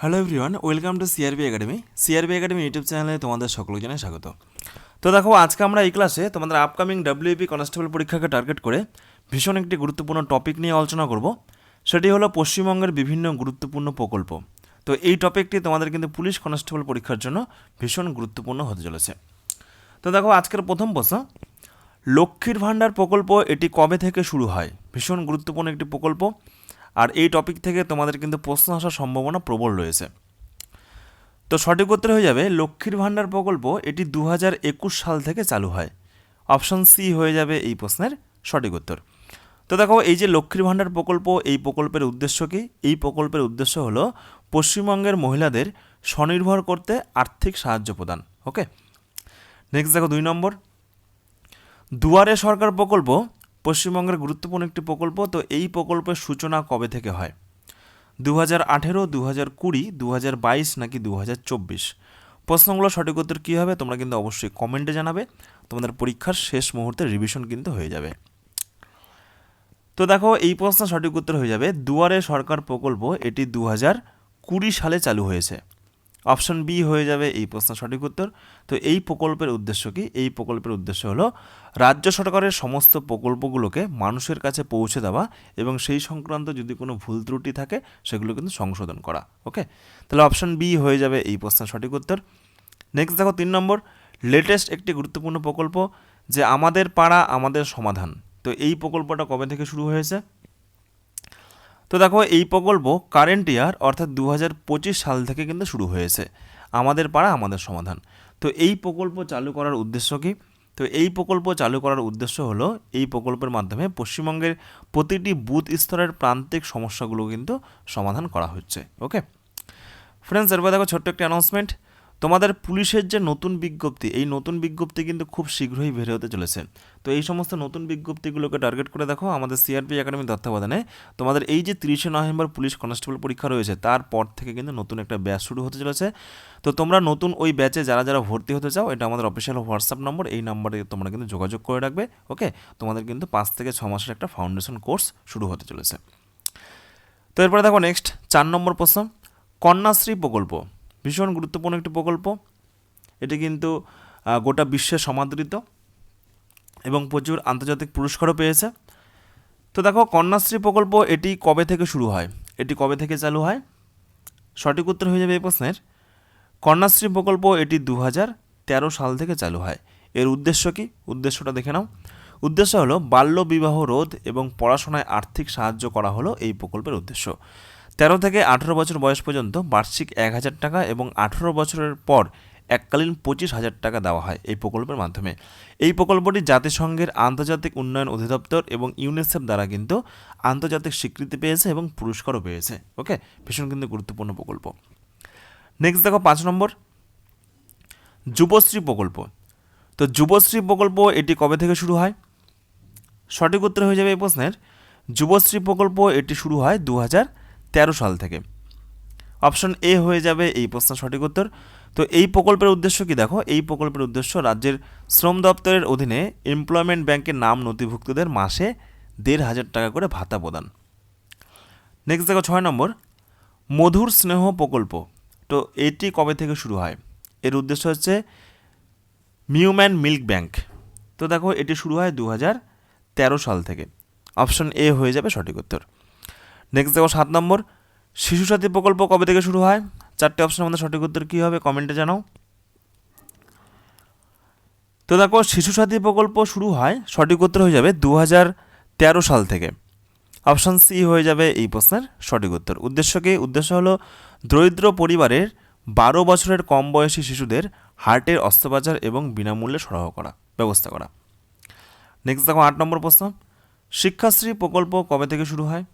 Hello everyone welcome to CRB academy CRB academy YouTube চ্যানেলে তোমাদের সকলকে জানাই স্বাগত। তো দেখো, আজকে আমরা এই ক্লাসে তোমাদের আপকামিং ডাব্লিউপি কনস্টেবল পরীক্ষাকে টার্গেট করে ভীষণ একটি গুরুত্বপূর্ণ টপিক নিয়ে আলোচনা করব। সেটি হলো পশ্চিমবঙ্গের বিভিন্ন গুরুত্বপূর্ণ প্রকল্প। তো এই টপিকটি তোমাদের কিন্তু পুলিশ কনস্টেবল পরীক্ষার জন্য ভীষণ গুরুত্বপূর্ণ হতে চলেছে। তো দেখো, আজকের প্রথম প্রশ্ন, লক্ষ্মীর ভাণ্ডার প্রকল্প এটি কবে থেকে শুরু হয়? ভীষণ গুরুত্বপূর্ণ একটি প্রকল্প। আর এই টপিক থেকে তোমাদের কিন্তু প্রশ্ন আসার সম্ভাবনা প্রবল রয়েছে। তো সঠিক উত্তর হয়ে যাবে, লক্ষ্মীর ভাণ্ডার প্রকল্প এটি দু সাল থেকে চালু হয়। অপশন সি হয়ে যাবে এই প্রশ্নের সঠিক উত্তর। তো দেখো, এই যে লক্ষ্মীর ভাণ্ডার প্রকল্প, এই প্রকল্পের উদ্দেশ্য কি? এই প্রকল্পের উদ্দেশ্য হলো পশ্চিমবঙ্গের মহিলাদের স্বনির্ভর করতে আর্থিক সাহায্য প্রদান ওকে নেক্সট দেখো দুই নম্বর। দুয়ারে সরকার প্রকল্প পশ্চিমবঙ্গের গুরুত্বপূর্ণ একটি প্রকল্প, তো এই প্রকল্পের সূচনা কবে থেকে হয়? দু হাজার আঠেরো দু হাজার কুড়ি দু হাজার বাইশ নাকি দু হাজার চব্বিশ? প্রশ্নগুলো সঠিক উত্তর কী হবে তোমরা কিন্তু অবশ্যই কমেন্টে জানাবে। তোমাদের পরীক্ষার শেষ মুহূর্তে রিভিশন কিন্তু হয়ে যাবে। তো দেখো, এই প্রশ্ন সঠিক উত্তর হয়ে যাবে। দুয়ারে সরকার প্রকল্প, এটি দু হাজার কুড়ি সালে চালু হয়েছে। অপশন বি হয়ে যাবে এই প্রশ্ন সঠিক উত্তর। তো এই প্রকল্পের উদ্দেশ্য কি? এই প্রকল্পের উদ্দেশ্য হলো রাজ্য সরকারের সমস্ত প্রকল্পগুলোকে মানুষের কাছে পৌঁছে দেওয়া এবং সেই সংক্রান্ত যদি কোনো ভুল ত্রুটি থাকে, সেগুলো কিন্তু সংশোধন করা। ওকে? তাহলে অপশন বি হয়ে যাবে এই প্রশ্নের সঠিক উত্তর। নেক্সট দেখো তিন নম্বর। লেটেস্ট একটি গুরুত্বপূর্ণ প্রকল্প যে আমাদের পাড়া, আমাদের সমাধান। তো এই প্রকল্পটা কবে থেকে শুরু হয়েছে? তো দেখো, এই প্রকল্প কারেন্ট ইয়ার অর্থাৎ দু হাজার পঁচিশ সাল থেকে কিন্তু শুরু হয়েছে। আমাদের পাড়া, আমাদের সমাধান। তো এই প্রকল্প চালু করার উদ্দেশ্য কি? তো এই প্রকল্প চালু করার উদ্দেশ্য হলো, এই প্রকল্পের মাধ্যমে পশ্চিমবঙ্গের প্রতিটি বুথ স্তরের প্রান্তিক সমস্যাগুলো কিন্তু সমাধান করা হচ্ছে ওকে ফ্রেন্ডস এরপর দেখো ছোট্ট একটি অ্যানাউন্সমেন্ট তোমাদের পুলিশের যে নতুন বিজ্ঞপ্তি, এই নতুন বিজ্ঞপ্তি কিন্তু খুব শীঘ্রই বের হতে চলেছে। তো এই সমস্ত নতুন বিজ্ঞপ্তিগুলোকে টার্গেট করে দেখো, আমাদের সিআরপি একাডেমি তত্ত্বাবধানে তোমাদের এই যে তিরিশে নভেম্বর পুলিশ কনস্টেবল পরীক্ষা রয়েছে তারপর থেকে কিন্তু নতুন একটা ব্যাচ শুরু হতে চলেছে। তো তোমরা নতুন ওই ব্যাচে যারা যারা ভর্তি হতে চাও, এটা আমাদের অফিসিয়াল হোয়াটসঅ্যাপ নম্বর এই নম্বরে তোমরা কিন্তু যোগাযোগ করে রাখবে, ওকে? তোমাদের কিন্তু পাঁচ থেকে ছ মাসের একটা ফাউন্ডেশন কোর্স শুরু হতে চলেছে। তো এরপরে দেখো নেক্সট চার নম্বর প্রশ্ন, কন্যাশ্রী প্রকল্প। ভীষণ গুরুত্বপূর্ণ একটি প্রকল্প। এটি কিন্তু গোটা বিশ্বে সমাদৃত এবং প্রচুর আন্তর্জাতিক পুরস্কারও পেয়েছে। তো দেখো, কন্যাশ্রী প্রকল্প এটি কবে থেকে শুরু হয়? এটি কবে থেকে চালু হয়? সঠিক উত্তর হয়ে যাবে এই প্রশ্নের। কন্যাশ্রী প্রকল্প এটি দু তেরো সাল থেকে চালু হয়। এর উদ্দেশ্য কি? উদ্দেশ্যটা দেখে নাও। উদ্দেশ্য হলো, বাল্য বিবাহ রোধ এবং পড়াশোনায় আর্থিক সাহায্য করা হলো এই প্রকল্পের উদ্দেশ্য। তেরো থেকে আঠেরো বছর বয়স পর্যন্ত বার্ষিক এক হাজার টাকা এবং আঠেরো বছরের পর এককালীন পঁচিশ হাজার টাকা দেওয়া হয় এই প্রকল্পের মাধ্যমে। এই প্রকল্পটি জাতিসংঘের আন্তর্জাতিক উন্নয়ন অধিদপ্তর এবং ইউনিসেফ দ্বারা কিন্তু আন্তর্জাতিক স্বীকৃতি পেয়েছে এবং পুরস্কারও পেয়েছে। ওকে? ভীষণ কিন্তু গুরুত্বপূর্ণ প্রকল্প। নেক্সট দেখো পাঁচ নম্বর। যুবশ্রী প্রকল্প। তো যুবশ্রী প্রকল্প এটি কবে থেকে শুরু হয়? সঠিক উত্তর হয়ে যাবে এই প্রশ্নের। যুবশ্রী প্রকল্প এটি শুরু হয় দু হাজার তেরো সাল থেকে। অপশন এ হয়ে যাবে এই প্রশ্ন সঠিক উত্তর। তো এই প্রকল্পের উদ্দেশ্য কি দেখো? এই প্রকল্পের উদ্দেশ্য রাজ্যের শ্রম দপ্তরের অধীনে এমপ্লয়মেন্ট ব্যাংকের নাম নথিভুক্তদের মাসে দেড় হাজার টাকা করে ভাতা প্রদান। নেক্সট দেখো ছয় নম্বর। মধুর স্নেহ প্রকল্প। তো এটি কবে থেকে শুরু হয়? এর উদ্দেশ্য হচ্ছে মিউম্যান মিল্ক ব্যাংক তো দেখো এটি শুরু হয় দু হাজার তেরো সাল থেকে। অপশন এ হয়ে যাবে সঠিক উত্তর। নেক্সট দেখো সাত নম্বর। শিশু সাথী প্রকল্প কবে থেকে শুরু হয়? চারটে অপশন আমাদের সঠিক উত্তর কী হবে? কমেন্টে জানাও। তো দেখো, শিশু সাথী প্রকল্প শুরু হয়, সঠিক উত্তর হয়ে যাবে দু তেরো সাল থেকে। অপশান সি হয়ে যাবে এই প্রশ্নের সঠিক উত্তর। উদ্দেশ্য কি? উদ্দেশ্য হলো, দরিদ্র পরিবারের বারো বছরের কম বয়সী শিশুদের হার্টের অস্ত্রোপচার এবং বিনামূল্যে সরবরাহ করা, ব্যবস্থা করা। নেক্সট দেখো আট নম্বর প্রশ্ন। শিক্ষাশ্রী প্রকল্প কবে থেকে শুরু হয়?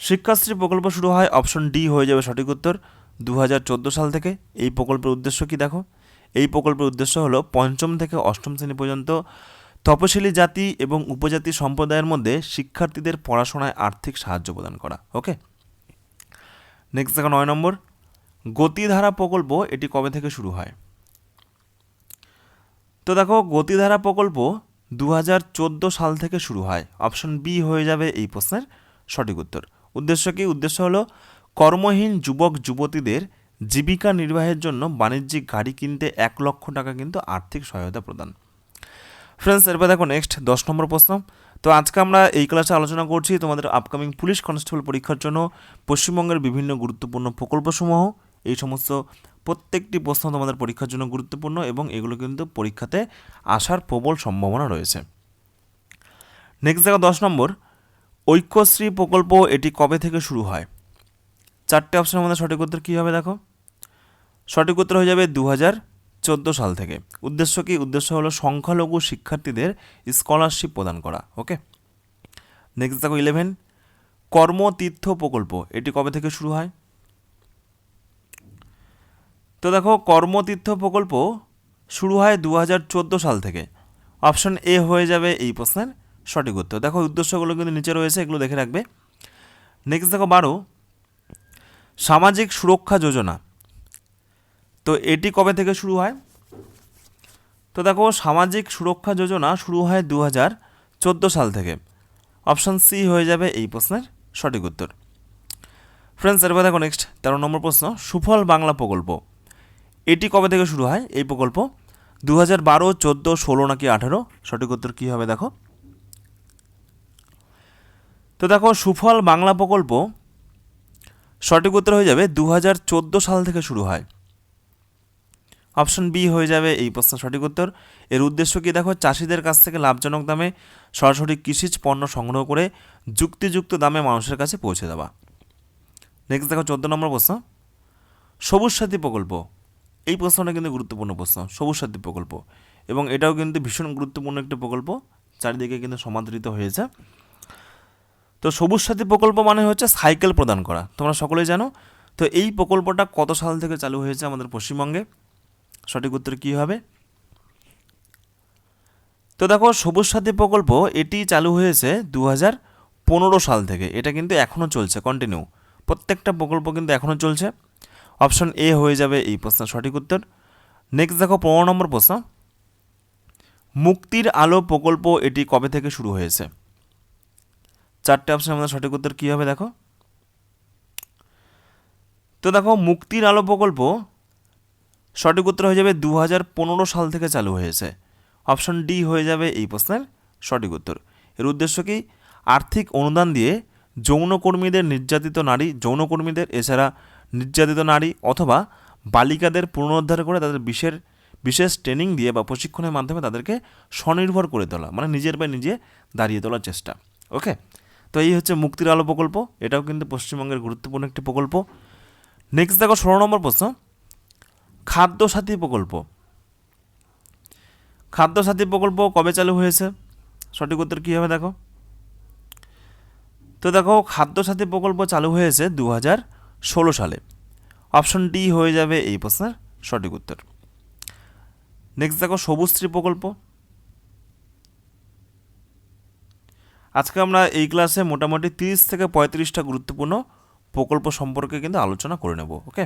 শিক্ষাশ্রী প্রকল্প শুরু হয় অপশন ডি হয়ে যাবে সঠিক উত্তর। দু হাজার চোদ্দ সাল থেকে এই প্রকল্পের উদ্দেশ্য কি দেখো? এই প্রকল্পের উদ্দেশ্য হলো পঞ্চম থেকে অষ্টম শ্রেণি পর্যন্ত তপশিলি জাতি এবং উপজাতি সম্প্রদায়ের মধ্যে শিক্ষার্থীদের পড়াশোনায় আর্থিক সাহায্য প্রদান করা, ওকে? নেক্সট দেখো নয় নম্বর। গতিধারা প্রকল্প এটি কবে থেকে শুরু হয়? তো দেখো, গতিধারা প্রকল্প দু হাজার চোদ্দ সাল থেকে শুরু হয়। অপশন বি হয়ে যাবে এই প্রশ্নের সঠিক উত্তর। উদ্দেশ্য কি? উদ্দেশ্য হলো কর্মহীন যুবক, যুবতীদের জীবিকা নির্বাহের জন্য বাণিজ্যিক গাড়ি কিনতে এক লক্ষ টাকা কিন্তু আর্থিক সহায়তা প্রদান। ফ্রেন্ডস এরপর দেখো নেক্সট দশ নম্বর প্রশ্ন। তো আজকে আমরা এই ক্লাসে আলোচনা করছি তোমাদের আপকামিং পুলিশ কনস্টেবল পরীক্ষার জন্য পশ্চিমবঙ্গের বিভিন্ন গুরুত্বপূর্ণ প্রকল্পসমূহ। এই সমস্ত প্রত্যেকটি প্রশ্ন তোমাদের পরীক্ষার জন্য গুরুত্বপূর্ণ এবং এগুলো কিন্তু পরীক্ষাতে আসার প্রবল সম্ভাবনা রয়েছে। নেক্সট দেখো দশ নম্বর। ঐক্যশ্রী প্রকল্প এটি কবে থেকে শুরু হয়? চারটে অপশনের মধ্যে সঠিক উত্তর কী হবে দেখো? সঠিক উত্তর হয়ে যাবে দু হাজার চোদ্দ সাল থেকে। উদ্দেশ্য কি? উদ্দেশ্য হলো সংখ্যালঘু শিক্ষার্থীদের স্কলারশিপ প্রদান করা, ওকে? নেক্সট দেখো ইলেভেন কর্মতীর্থ প্রকল্প, এটি কবে থেকে শুরু হয়? তো দেখো, কর্মতীর্থ প্রকল্প শুরু হয় দু হাজার চোদ্দ সাল থেকে। অপশন এ হয়ে যাবে এই প্রশ্নের সঠিক উত্তর। দেখো, উদ্দেশ্যগুলো কিন্তু নিচে রয়েছে, এগুলো দেখে রাখবে। নেক্সট দেখো, বারো। সামাজিক সুরক্ষা যোজনা। তো এটি কবে থেকে শুরু হয়? তো দেখো, সামাজিক সুরক্ষা যোজনা শুরু হয় দু হাজার চোদ্দ সাল থেকে। অপশান সি হয়ে যাবে এই প্রশ্নের সঠিক উত্তর। ফ্রেন্ডস এরপর দেখো নেক্সট তেরো নম্বর প্রশ্ন, সুফল বাংলা প্রকল্প। এটি কবে থেকে শুরু হয়? এই প্রকল্প দু হাজার বারো, চোদ্দ, ষোলো নাকি আঠেরো? সঠিক উত্তর কী হবে দেখো? তো দেখো, সুফল বাংলা প্রকল্প সঠিক উত্তর হয়ে যাবে দু হাজার চোদ্দ সাল থেকে শুরু হয়। অপশন বি হয়ে যাবে এই প্রশ্ন সঠিক উত্তর। এর উদ্দেশ্য কি? দেখো, চাষিদের কাছ থেকে লাভজনক দামে সরাসরি কৃষিজ পণ্য সংগ্রহ করে যুক্তিযুক্ত দামে মানুষের কাছে পৌঁছে দেওয়া। নেক্সট দেখো, চোদ্দ নম্বর প্রশ্ন। সবুজ সাথী প্রকল্প। এই প্রশ্নটা কিন্তু গুরুত্বপূর্ণ প্রশ্ন, সবুজ সাথী প্রকল্প। এবং এটাও কিন্তু ভীষণ গুরুত্বপূর্ণ একটি প্রকল্প, চারিদিকে কিন্তু সমাদৃত হয়েছে। তো সবুজ সাথী প্রকল্প মানে হচ্ছে সাইকেল প্রদান করা। তোমরা সকলেই জানো? তো এই প্রকল্পটা কত সাল থেকে চালু হয়েছে আমাদের পশ্চিমবঙ্গে? সঠিক উত্তর কী হবে? তো দেখো, সবুজ সাথী প্রকল্প এটি চালু হয়েছে দু হাজার পনেরো সাল থেকে। এটা কিন্তু এখনও চলছে কন্টিনিউ প্রত্যেকটা প্রকল্প কিন্তু এখনও চলছে। অপশন এ হয়ে যাবে এই প্রশ্নের সঠিক উত্তর। নেক্সট দেখো, পনেরো নম্বর প্রশ্ন। মুক্তির আলো প্রকল্প এটি কবে থেকে শুরু হয়েছে? চারটে অপশনের মধ্যে সঠিক উত্তর কী হবে দেখো? তো দেখো, মুক্তির আলো প্রকল্প সঠিক উত্তর হয়ে যাবে দু হাজার পনেরো সাল থেকে চালু হয়েছে। অপশন ডি হয়ে যাবে এই প্রশ্নের সঠিক উত্তর। এর উদ্দেশ্য কি? আর্থিক অনুদান দিয়ে যৌনকর্মীদের নির্যাতিত নারী, যৌনকর্মীদের, এছাড়া নির্যাতিত নারী অথবা বালিকাদের পুনরুদ্ধার করে তাদের বিশের, বিশেষ ট্রেনিং দিয়ে বা প্রশিক্ষণের মাধ্যমে তাদেরকে স্বনির্ভর করে তোলা মানে নিজের পায়ে নিজে দাঁড়িয়ে তোলার চেষ্টা। ওকে তো এই হচ্ছে মুক্তির আলো প্রকল্প। এটাও কিন্তু পশ্চিমবঙ্গের গুরুত্বপূর্ণ একটি প্রকল্প। নেক্সট দেখো, ষোলো নম্বর প্রশ্ন। খাদ্য সাথী প্রকল্প। খাদ্য সাথী প্রকল্প কবে চালু হয়েছে? সঠিক উত্তর কী হবে দেখো? তো দেখো খাদ্য সাথী প্রকল্প চালু হয়েছে দু হাজার ষোলো সালে। অপশন ডি হয়ে যাবে এই প্রশ্নের সঠিক উত্তর। নেক্সট দেখো সবুজশ্রী প্রকল্প। আজকে আমরা এই ক্লাসে মোটামুটি তিরিশ থেকে পঁয়ত্রিশটা গুরুত্বপূর্ণ প্রকল্প সম্পর্কে কিন্তু আলোচনা করে নেব, ওকে?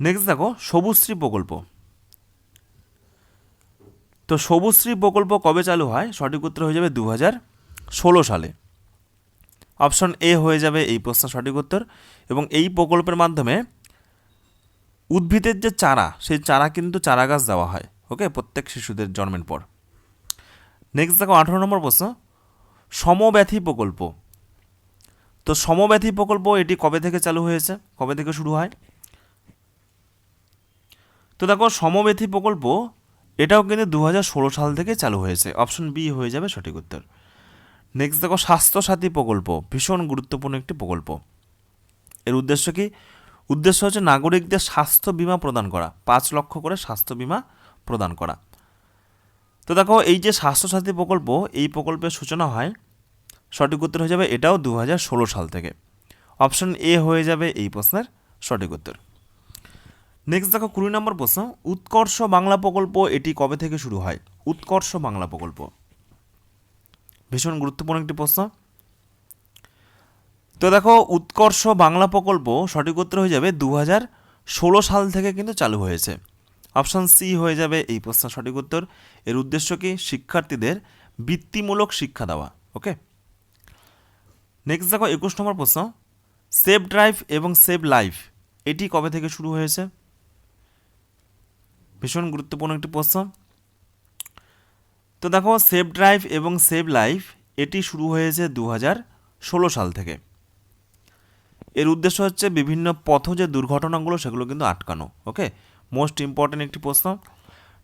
নেক্সট দেখো, সবুজশ্রী প্রকল্প। তো সবুজশ্রী প্রকল্প কবে চালু হয়? সঠিক উত্তর হয়ে যাবে দু ষোলো সালে। অপশন এ হয়ে যাবে এই প্রশ্ন সঠিক উত্তর এবং এই প্রকল্পের মাধ্যমে উদ্ভিদের যে চারা, সেই চারা কিন্তু চারা গাছ দেওয়া হয়, ওকে? প্রত্যেক শিশুদের জন্মের পর। নেক্সট দেখো আঠারো নম্বর প্রশ্ন। সমব্যথী প্রকল্প। তো সমব্যথী প্রকল্প এটি কবে থেকে চালু হয়েছে? কবে থেকে শুরু হয়? তো দেখো সমব্যথী প্রকল্প এটাও কিন্তু দু সাল থেকে চালু হয়েছে। অপশন বি হয়ে যাবে সঠিক উত্তর। নেক্সট দেখো, স্বাস্থ্যসাথী প্রকল্প। ভীষণ গুরুত্বপূর্ণ একটি প্রকল্প। এর উদ্দেশ্য কি? উদ্দেশ্য হচ্ছে নাগরিকদের স্বাস্থ্য বিমা প্রদান করা। পাঁচ লক্ষ করে স্বাস্থ্য বিমা প্রদান করা। তো দেখো, এই যে স্বাস্থ্যসাথী প্রকল্প, এই প্রকল্পের সূচনা হয়, সঠিক উত্তর হয়ে যাবে এটাও দু সাল থেকে। অপশন এ হয়ে যাবে এই প্রশ্নের সঠিক উত্তর। নেক্সট দেখো, কুড়ি নম্বর প্রশ্ন, উৎকর্ষ বাংলা প্রকল্প, এটি কবে থেকে শুরু হয়? উৎকর্ষ বাংলা প্রকল্প। ভীষণ গুরুত্বপূর্ণ একটি প্রশ্ন। তো দেখো, উৎকর্ষ বাংলা প্রকল্প সঠিক উত্তর হয়ে যাবে দু হাজার ষোলো সাল থেকে কিন্তু চালু হয়েছে। অপশান সি হয়ে যাবে এই প্রশ্নের সঠিক উত্তর। এর উদ্দেশ্য কি? শিক্ষার্থীদের বৃত্তিমূলক শিক্ষা দেওয়া। ওকে? নেক্সট দেখো, একুশ নম্বর প্রশ্ন। সেভ ড্রাইভ এবং সেভ লাইফ এটি কবে থেকে শুরু হয়েছে? ভীষণ গুরুত্বপূর্ণ একটি প্রশ্ন। তো দেখো, সেভ ড্রাইভ এবং সেভ লাইফ এটি শুরু হয়েছে দু ষোলো সাল থেকে। এর উদ্দেশ্য হচ্ছে বিভিন্ন পথ যে দুর্ঘটনাগুলো, সেগুলো কিন্তু আটকানো। ওকে? মোস্ট ইম্পর্ট্যান্ট একটি প্রশ্ন।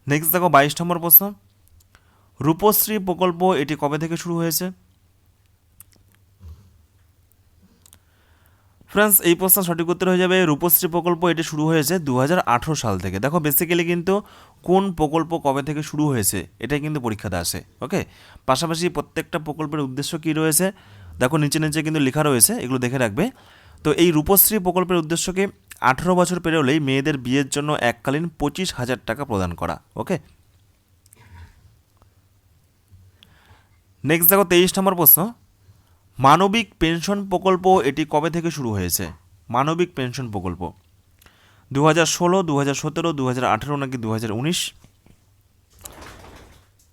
নেক্সট দেখো বাইশ নম্বর প্রশ্ন। রূপশ্রী প্রকল্প এটি কবে থেকে শুরু হয়েছে? ফ্রেন্ডস এই প্রশ্ন সঠিক উত্তর হয়ে যাবে। রূপশ্রী প্রকল্প এটি শুরু হয়েছে দু হাজার আঠেরো সাল থেকে। দেখো বেসিক্যালি কিন্তু কোন প্রকল্প কবে থেকে শুরু হয়েছে, এটাই কিন্তু পরীক্ষাতে আসে ওকে পাশাপাশি প্রত্যেকটা প্রকল্পের উদ্দেশ্য কী রয়েছে? দেখো, নিচে নিচে কিন্তু লেখা রয়েছে, এগুলো দেখে রাখবে। তো এই রূপশ্রী প্রকল্পের উদ্দেশ্যকে আঠেরো বছর পেরোলেই মেয়েদের বিয়ের জন্য এককালীন পঁচিশ হাজার টাকা প্রদান করা ওকে নেক্সট দেখো তেইশ নম্বর প্রশ্ন। মানবিক পেনশন প্রকল্প এটি কবে থেকে শুরু হয়েছে? মানবিক পেনশন প্রকল্প। দু হাজার ষোলো দু হাজার সতেরো দু হাজার আঠেরো নাকি দু হাজার উনিশ?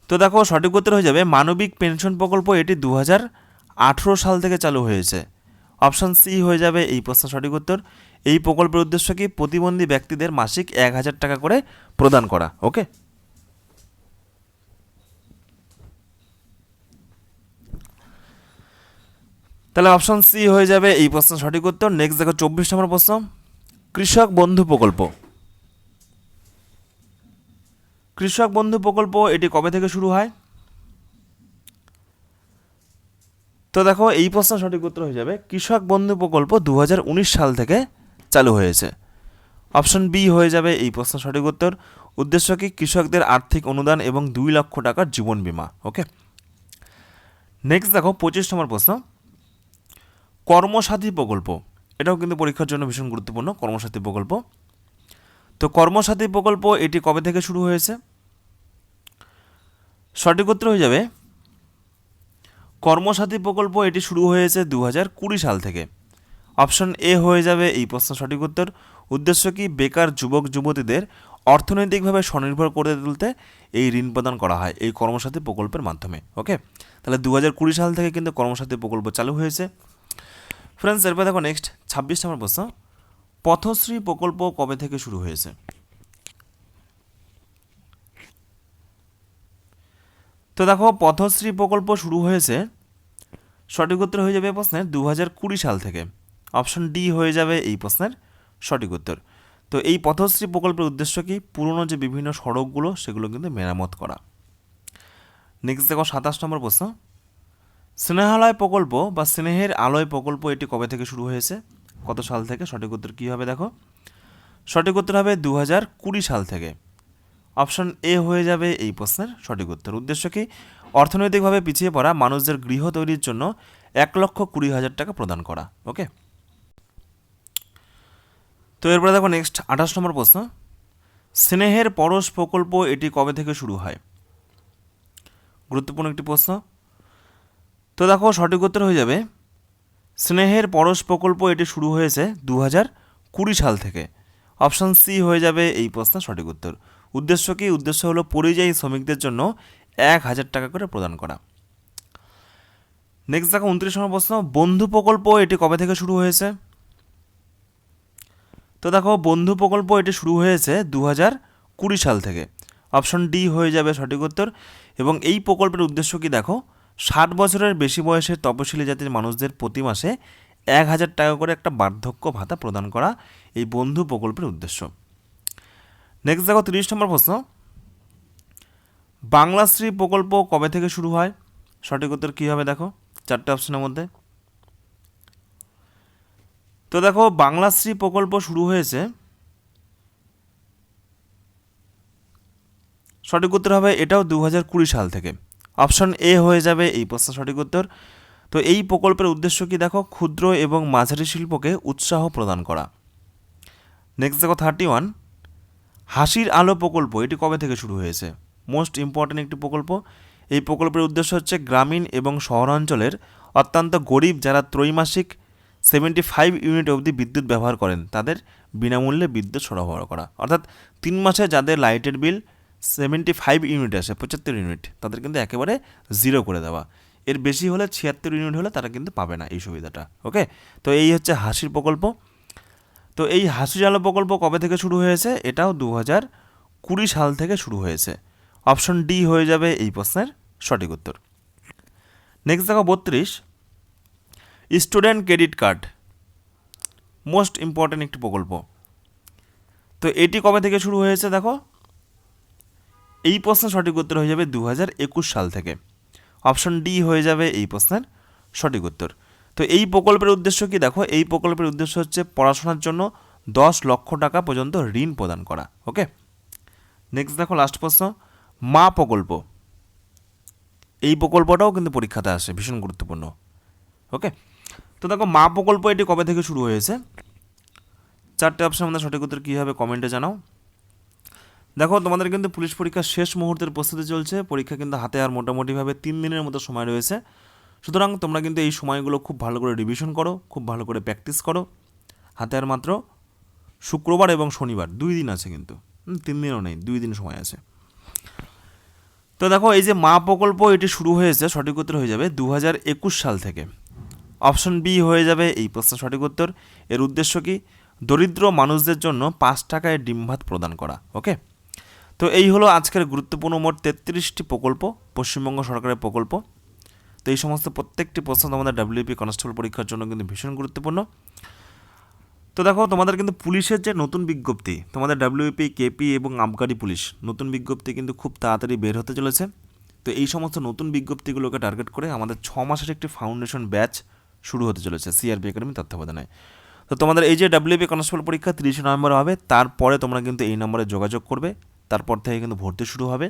তো দেখো, সঠিক উত্তর হয়ে যাবে, মানবিক পেনশন প্রকল্প এটি দু হাজার আঠেরো সাল থেকে চালু হয়েছে। অপশান সি হয়ে যাবে এই প্রশ্ন সঠিক উত্তর। এই প্রকল্পের উদ্দেশ্য কি প্রতিবন্ধী ব্যক্তিদের মাসিক এক হাজার টাকা করে প্রদান করা? ওকে তাহলে অপশন সি হয়ে যাবে এই প্রশ্ন সঠিক উত্তর। নেক্সট দেখো চব্বিশ নম্বর প্রশ্ন। কৃষক বন্ধু প্রকল্প। কৃষক বন্ধু প্রকল্প, এটি কবে থেকে শুরু হয়? তো দেখো এই প্রশ্ন সঠিক উত্তর হয়ে যাবে। কৃষক বন্ধু প্রকল্প দু হাজার উনিশ সাল থেকে চালু হয়েছে। অপশন বি হয়ে যাবে এই প্রশ্ন সঠিক উত্তর। উদ্দেশ্য কি? কৃষকদের আর্থিক অনুদান এবং দুই লক্ষ টাকার জীবন বীমা, ওকে? নেক্সট দেখো, পঁচিশ নম্বর প্রশ্ন। কর্মসাথী প্রকল্প, এটাও কিন্তু পরীক্ষার জন্য ভীষণ গুরুত্বপূর্ণ, কর্মসাথী প্রকল্প। তো কর্মসাথী প্রকল্প, এটি কবে থেকে শুরু হয়েছে? সঠিক উত্তর হয়ে যাবে। কর্মসাথী প্রকল্প, এটি শুরু হয়েছে দু হাজার কুড়ি সাল থেকে। অপশন এ হয়ে যাবে এই প্রশ্ন সঠিক উত্তর। উদ্দেশ্য কি বেকার যুবক যুবতীদের অর্থনৈতিকভাবে স্বনির্ভর করে তুলতে এই ঋণ প্রদান করা হয় এই কর্মসাথী প্রকল্পের মাধ্যমে? ওকে? তাহলে দু কুড়ি সাল থেকে কিন্তু কর্মসাথী প্রকল্প চালু হয়েছে। ফ্রেন্ডস এরপর দেখো নেক্সট ছাব্বিশ নম্বর প্রশ্ন। পথশ্রী প্রকল্প কবে থেকে শুরু হয়েছে? তো দেখো, পথশ্রী প্রকল্প শুরু হয়েছে। সঠিক উত্তর হয়ে যাবে প্রশ্নের দু কুড়ি সাল থেকে। অপশন ডি হয়ে যাবে এই প্রশ্নের সঠিক উত্তর। তো এই পথশ্রী প্রকল্পের উদ্দেশ্য কি? পুরনো যে বিভিন্ন সড়কগুলো, সেগুলো কিন্তু মেরামত করা। নেক্সট দেখো সাতাশ নম্বর প্রশ্ন। স্নেহালয় প্রকল্প বা স্নেহের আলয় প্রকল্প এটি কবে থেকে শুরু হয়েছে? কত সাল থেকে? সঠিক উত্তর কী হবে দেখো? সঠিক উত্তর হবে দু হাজার কুড়ি সাল থেকে। অপশন এ হয়ে যাবে এই প্রশ্নের সঠিক উত্তর। উদ্দেশ্য কি? অর্থনৈতিকভাবে পিছিয়ে পড়া মানুষদের গৃহ তৈরির জন্য এক লক্ষ কুড়ি হাজার টাকা প্রদান করা। ওকে তো এরপরে দেখো নেক্সট আঠাশ নম্বর প্রশ্ন। স্নেহের পরশ প্রকল্প এটি কবে থেকে শুরু হয়? গুরুত্বপূর্ণ একটি প্রশ্ন। তো দেখো সঠিক উত্তর হয়ে যাবে। স্নেহের পরশ প্রকল্প এটি শুরু হয়েছে দু হাজার কুড়ি সাল থেকে। অপশান সি হয়ে যাবে এই প্রশ্নের সঠিক উত্তর। উদ্দেশ্য কি? উদ্দেশ্য হলো পরিযায়ী শ্রমিকদের জন্য এক হাজার টাকা করে প্রদান করা। নেক্সট দেখো উনত্রিশ নম্বর প্রশ্ন, বন্ধু প্রকল্প এটি কবে থেকে শুরু হয়েছে? তো দেখো, বন্ধু প্রকল্প এটি শুরু হয়েছে দু হাজার কুড়ি সাল থেকে। অপশন ডি হয়ে যাবে সঠিক উত্তর। এবং এই প্রকল্পের উদ্দেশ্য কি দেখো, ষাট বছরের বেশি বয়সের তপশিলি জাতির মানুষদের প্রতি মাসে এক হাজার টাকা করে একটা বার্ধক্য ভাতা প্রদান করা এই বন্ধু প্রকল্পের উদ্দেশ্য। নেক্সট দেখো, তিরিশ নম্বর প্রশ্ন। বাংলাশ্রী প্রকল্প কবে থেকে শুরু হয়? সঠিক উত্তর কী হবে দেখো, চারটে অপশনের মধ্যে। তো দেখো বাংলাশ্রী প্রকল্প শুরু হয়েছে। সঠিক উত্তর হবে এটাও দু হাজার কুড়ি সাল থেকে। অপশন এ হয়ে যাবে এই প্রশ্ন সঠিক উত্তর। তো এই প্রকল্পের উদ্দেশ্য কি দেখো, ক্ষুদ্র এবং মাঝারি শিল্পকে উৎসাহ প্রদান করা। নেক্সট দেখো থার্টি ওয়ান হাসির আলো প্রকল্প, এটি কবে থেকে শুরু হয়েছে? মোস্ট ইম্পর্ট্যান্ট একটি প্রকল্প। এই প্রকল্পের উদ্দেশ্য হচ্ছে গ্রামীণ এবং শহরাঞ্চলের অত্যন্ত গরিব যারা ত্রৈমাসিক সেভেন্টি ফাইভ ইউনিট অবধি বিদ্যুৎ ব্যবহার করেন। তাদের বিনামূল্যে বিদ্যুৎ সরবরাহ করা। অর্থাৎ তিন মাসে যাদের লাইটের বিল সেভেন্টি ফাইভ ইউনিট আসে, পঁচাত্তর ইউনিট তাদের কিন্তু একেবারে জিরো করে দেওয়া। এর বেশি হলে ছিয়াত্তর ইউনিট হলে তারা কিন্তু পাবে না এই সুবিধাটা ওকে তো এই হচ্ছে হাসির প্রকল্প। তো এই হাসি জালো প্রকল্প কবে থেকে শুরু হয়েছে? এটাও দু হাজার কুড়ি সাল থেকে শুরু হয়েছে। অপশন ডি হয়ে যাবে এই প্রশ্নের সঠিক উত্তর। নেক্সট দেখো বত্রিশ। Student credit card, most important একটি প্রকল্প। তো এটি কবে থেকে শুরু হয়েছে দেখো? এই প্রশ্নের সঠিক উত্তর হয়ে যাবে দু হাজার একুশ সাল থেকে। অপশন ডি হয়ে যাবে এই প্রশ্নের সঠিক উত্তর। তো এই প্রকল্পের উদ্দেশ্য কি দেখো? এই প্রকল্পের উদ্দেশ্য হচ্ছে পড়াশোনার জন্য দশ লক্ষ টাকা পর্যন্ত ঋণ প্রদান করা, ওকে? নেক্সট দেখো লাস্ট প্রশ্ন। মা প্রকল্প। এই প্রকল্পটাও কিন্তু পরীক্ষাতে আসে, ভীষণ গুরুত্বপূর্ণ, ওকে? তো দেখো, মা প্রকল্প এটি কবে থেকে শুরু হয়েছে? চারটে অপশন আমাদের সঠিক উত্তর কী হবে কমেন্টে জানাও। দেখো, তোমাদের কিন্তু পুলিশ পরীক্ষার শেষ মুহূর্তের প্রস্তুতি চলছে। পরীক্ষা কিন্তু হাতে আর মোটামুটিভাবে তিন দিনের মতো সময় রয়েছে। সুতরাং তোমরা কিন্তু এই সময়গুলো খুব ভালো করে রিভিশন করো, খুব ভালো করে প্র্যাকটিস করো। হাতে আর মাত্র শুক্রবার এবং শনিবার, দুই দিন আছে কিন্তু। তিন দিনও নেই, দুই দিন সময় আছে। তো দেখো, এই যে মা প্রকল্প এটি শুরু হয়েছে, সঠিক উত্তর হয়ে যাবে দু হাজার একুশ সাল থেকে। অপশন বি হয়ে যাবে এই প্রশ্নের সঠিক উত্তর। এর উদ্দেশ্য কি? দরিদ্র মানুষদের জন্য পাঁচ টাকায় ডিম ভাত প্রদান করা, ওকে? তো এই হলো আজকের গুরুত্বপূর্ণ মোট তেত্রিশটি প্রকল্প, পশ্চিমবঙ্গ সরকারের প্রকল্প। তো এই সমস্ত প্রত্যেকটি প্রশ্ন তোমাদের ডাব্লিউপি কনস্টেবল পরীক্ষার জন্য কিন্তু ভীষণ গুরুত্বপূর্ণ। তো দেখো, তোমাদের কিন্তু পুলিশের যে নতুন বিজ্ঞপ্তি, তোমাদের ডাব্লিউপি কেপি এবং আবগারি পুলিশ, নতুন বিজ্ঞপ্তি কিন্তু খুব তাড়াতাড়ি বের হতে চলেছে। তো এই সমস্ত নতুন বিজ্ঞপ্তিগুলোকে টার্গেট করে আমাদের ছ মাসের একটি ফাউন্ডেশন ব্যাচ শুরু হতে চলেছে সিআরপি একাডেমি তত্ত্বাবধানে। তো তোমাদের এই যে ডাব্লিউপি কনস্টেবল পরীক্ষা তিরিশে নভেম্বর হবে, তারপরে তোমরা কিন্তু এই নম্বরে যোগাযোগ করবে, তারপর থেকে কিন্তু ভর্তি শুরু হবে।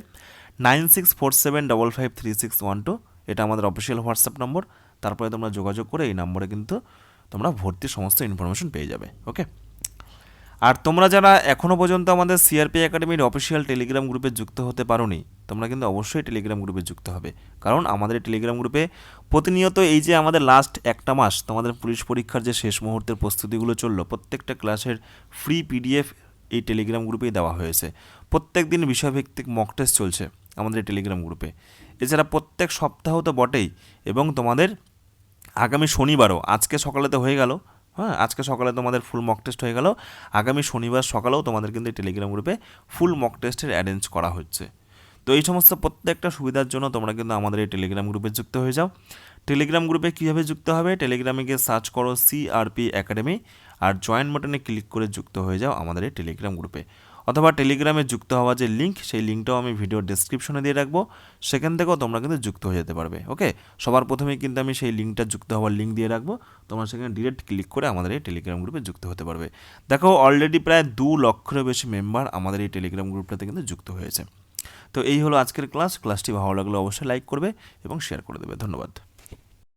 Nine six four seven double five three six one two, এটা আমাদের অফিসিয়াল হোয়াটসঅ্যাপ নম্বর, তারপরে তোমরা যোগাযোগ করে এই নম্বরে কিন্তু তোমরা ভর্তির সমস্ত ইনফরমেশন পেয়ে যাবে ওকে আর তোমরা যারা এখনও পর্যন্ত আমাদের সিআরপি একাডেমির অফিসিয়াল টেলিগ্রাম গ্রুপে যুক্ত হতে পারোনি, তোমরা কিন্তু অবশ্যই টেলিগ্রাম গ্রুপে যুক্ত হবে। কারণ আমাদের টেলিগ্রাম গ্রুপে প্রতিনিয়ত এই যে আমাদের লাস্ট একটা মাস, তোমাদের পুলিশ পরীক্ষার যে শেষ মুহূর্তের প্রস্তুতিগুলো চলল, প্রত্যেকটা ক্লাসের ফ্রি পিডিএফ এই টেলিগ্রাম গ্রুপেই দেওয়া হয়েছে। প্রত্যেক দিন বিষয়ভিত্তিক মক টেস্ট চলছে আমাদের টেলিগ্রাম গ্রুপে এছাড়া প্রত্যেক সপ্তাহ তো বটেই, এবং তোমাদের আগামী শনিবারও, আজকে সকালে তো হয়ে গেল হ্যাঁ আজকে সকালে তোমাদের ফুল মক টেস্ট হয়ে গেল। আগামী শনিবার সকালেও তোমাদের কিন্তু টেলিগ্রাম গ্রুপে ফুল মক টেস্টের অ্যারেঞ্জ করা হচ্ছে। তো এই সমস্ত প্রত্যেকটা সুবিধার জন্য তোমরা কিন্তু আমাদের এই টেলিগ্রাম গ্রুপে যুক্ত হয়ে যাও। টেলিগ্রাম গ্রুপে কীভাবে যুক্ত হবে? টেলিগ্রামে গিয়ে সার্চ করো সিআরপি একাডেমি আর জয়েন বাটনে ক্লিক করে যুক্ত হয়ে যাও আমাদের এই টেলিগ্রাম গ্রুপে অথবা টেলিগ্রামে যুক্ত হওয়া যে লিঙ্ক, সেই লিঙ্কটাও আমি ভিডিও ডেসক্রিপশনে দিয়ে রাখব। সেখান থেকেও তোমরা কিন্তু যুক্ত হয়ে যেতে পারবে, ওকে? সবার প্রথমেই কিন্তু আমি সেই লিঙ্কটা যুক্ত হওয়ার লিঙ্ক দিয়ে রাখব। তোমরা সেখানে ডিরেক্ট ক্লিক করে আমাদের এই টেলিগ্রাম গ্রুপে যুক্ত হতে পারবে। দেখো অলরেডি প্রায় দু লক্ষেরও বেশি মেম্বার আমাদের এই টেলিগ্রাম গ্রুপটাতে কিন্তু যুক্ত হয়েছে। তো এই হলো আজকের ক্লাস ক্লাসটি ভালো লাগলে অবশ্যই লাইক করবে এবং শেয়ার করে দেবে। ধন্যবাদ।